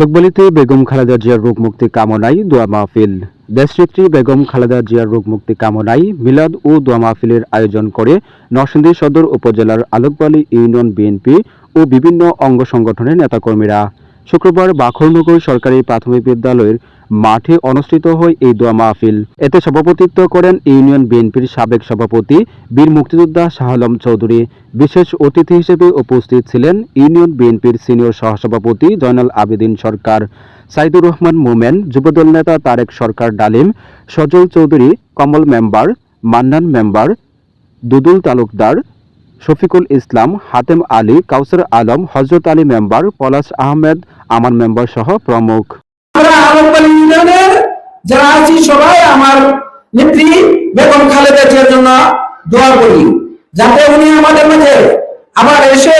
লোকবলিতে বেগম খালেদা জিয়ার রোগ মুক্তি কামনায় দোয়া মাহফিল। দেশনেত্রী বেগম খালেদা জিয়ার রোগ মুক্তি কামনায় মিলাদ ও দোয়া মাহফিলের আয়োজন করে নরসিংদী সদর উপজেলার আলোকবালি ইউনিয়ন বিএনপি ও বিভিন্ন অঙ্গ সংগঠনের নেতাকর্মীরা। শুক্রবার বাখরনগর সরকারি প্রাথমিক বিদ্যালয়ের মাঠে অনুষ্ঠিত হয় এই দোয়া মাহফিল। এতে সভাপতিত্ব করেন ইউনিয়ন বিএনপির সাবেক সভাপতি বীর মুক্তিযোদ্ধা শাহ আলম চৌধুরী। বিশেষ অতিথি হিসেবে উপস্থিত ছিলেন ইউনিয়ন বিএনপির সিনিয়র সহসভাপতি জয়নাল আবেদিন সরকার, সাইদুর রহমান মোমেন, যুবদল নেতা Tarek Sarkar Dalim, Sajal Chowdhury Kamal member, Mannan member, Dudul Talukdar Shafiqul Islam, Hatem Ali, Kawsar Alam Hazrat Ali member, Palash Ahmed, Aman member সহ প্রমুখ। আমরা যারা আছি, সবাই আমার নেত্রী বেগম জন্য দোয়া করি, যাতে উনি আমাদের মাঝে আবার এসে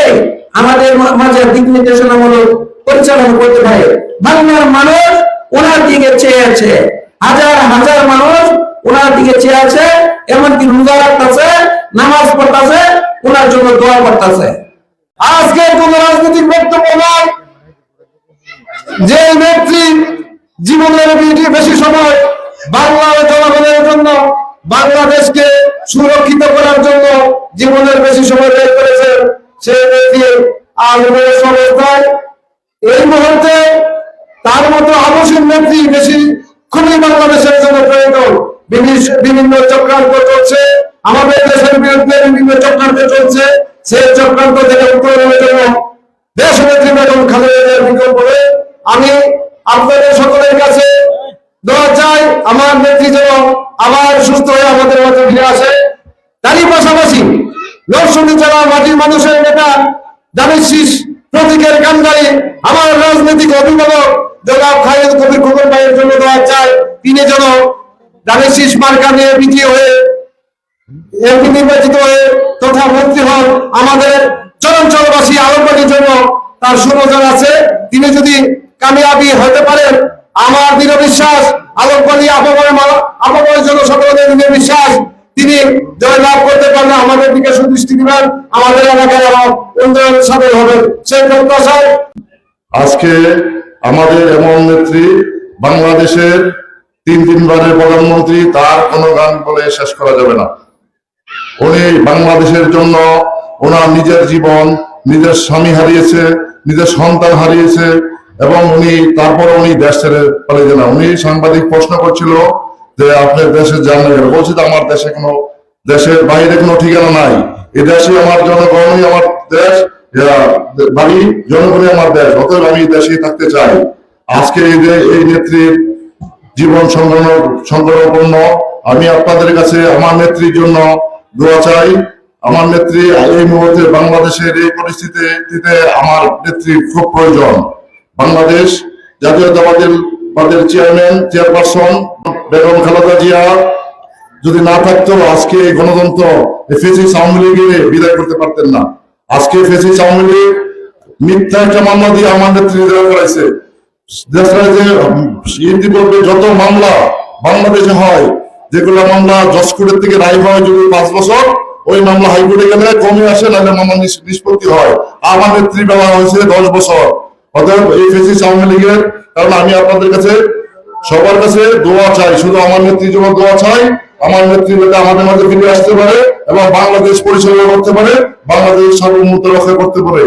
আমাদের মাঝে দিক নির্দেশনামূলক পরিচালনা করতে পারে। বাংলার মানুষ ওনার দিকে চেয়ে আছে, হাজার হাজার মানুষ ওনার দিকে চেয়ে আছে, এমনকি রোজা রাখতেছে, নামাজ পড়তেছে ওনার জন্য দোয়া করতেছে। আজকে কোন রাজনৈতিক বক্তব্য নয় যে ব্যক্তি জীবনের বেশি- সময় বাংলার জনগণের জন্য, বাংলাদেশকে সুরক্ষিত করার জন্য জীবনের বেশি সময় ব্যয় করেছে ব্যক্তি আজ বয়স অবস্থায় এই মুহূর্তে তার মতো আবশ্যক নেত্রী বেশি খুবই বাংলাদেশের জন্য প্রয়োজন। বিভিন্ন চক্রান্ত চলছে। আমাদের সেই চক্রান্ত থেকে উত্তরণের জন্য দেশনেত্রী বেগম খালেদা জিয়ার বিকল্পে আমি আপনাদের সকলের কাছে দোয়া চাই, আমার নেত্রী যেন আবার সুস্থ হয়ে আমাদের মাঝে ফিরে আসে। তারই পাশাপাশি নরসিংদী জেলা মাটির মানুষের নেতা শীষ প্রতীকের কান্ডারি, আমার রাজনৈতিক অভিভাবক জনাব খালেদ কবির খোকন ভাইয়ের জন্য দোয়া চাই। তিনি যেন শীষ মার্কা নিয়ে বিজয়ী হয়ে এমপি নির্বাচিত হয়ে তথা মন্ত্রী হন আমাদের চরঞ্চলবাসী আলোকবাদীর জন্য তার সুনজর আছে। তিনি যদি কামিয়াবি হতে পারেন, আমার দৃঢ় বিশ্বাস আপাময় জনসাধারণের দৃঢ় বিশ্বাস, তিনি লাভ করতে পারলে আমাদের দিকে সুদৃষ্টি দিবেন, আমাদের এলাকায় আবার উন্নয়ন সাধন হবে। সেই প্রত্যাশায় আজকে আমাদের এমন নেত্রী, বাংলাদেশের তিন তিনবারের প্রধানমন্ত্রী, তার কোনো গান বলে শেষ করা যাবে না। উনি বাংলাদেশের জন্য ওনার নিজের জীবন, নিজের স্বামী হারিয়েছে, নিজের সন্তান হারিয়েছে, এবং উনি তারপর উনি দেশ ছেড়ে পালিয়ে না উনি সাংবাদিক প্রশ্ন করছিল যে আপনার দেশে যান না বলছি তো আমার দেশে কোনো, দেশের বাইরে কোনো ঠিকানা নাই। এ দেশে আমার জনগণই আমার দেশ বাড়ি, জনগণই আমার দেশ, অতএব আমি দেশেই থাকতে চাই। আজকে এই যে এই নেত্রীর জীবন সংগ্রহ, সংগ্রহপূর্ণ। আমি আপনাদের কাছে, আমার নেত্রীর জন্য দোয়া চাই। আমার নেত্রী এই মুহূর্তে বাংলাদেশের এই পরিস্থিতিতে আমার নেত্রীর খুব প্রয়োজন। বাংলাদেশ জাতীয়তাবাদের, বাদের চেয়ারম্যান চেয়ারপারসন বেগম খালেদা জিয়া, যদি না থাকতো আজকে এই গণতন্ত্র ফেসিস আওয়ামী লীগের বিদায় করতে পারতেন না। আজকে ফেসিস আওয়ামী লীগ মিথ্যা একটা মামলা দিয়ে আমার নেত্রী দেওয়া করাইছে। দেশে যে ইতিপূর্বে যত মামলা বাংলাদেশে হয় যেগুলো মামলা জজ থেকে রায় হয় যদি পাঁচ বছর, ওই মামলা হাইকোর্টে গেলে কমে আসে, নাহলে মামলা নিষ্পত্তি হয়। আমার নেত্রী দেওয়া হয়েছে দশ বছর। অতএব এই ফেসিস আওয়ামী লীগের, কারণ আমি আপনাদের কাছে সবার কাছে দোয়া চাই। শুধু আমার নেত্রীর জন্য দোয়া চাই, আমার নেত্রী যাতে আমাদের মাঝে ফিরে আসতে পারে এবং বাংলাদেশ পরিচালনা করতে পারে, বাংলাদেশ সার্বভৌমত্ব রক্ষা করতে পারে।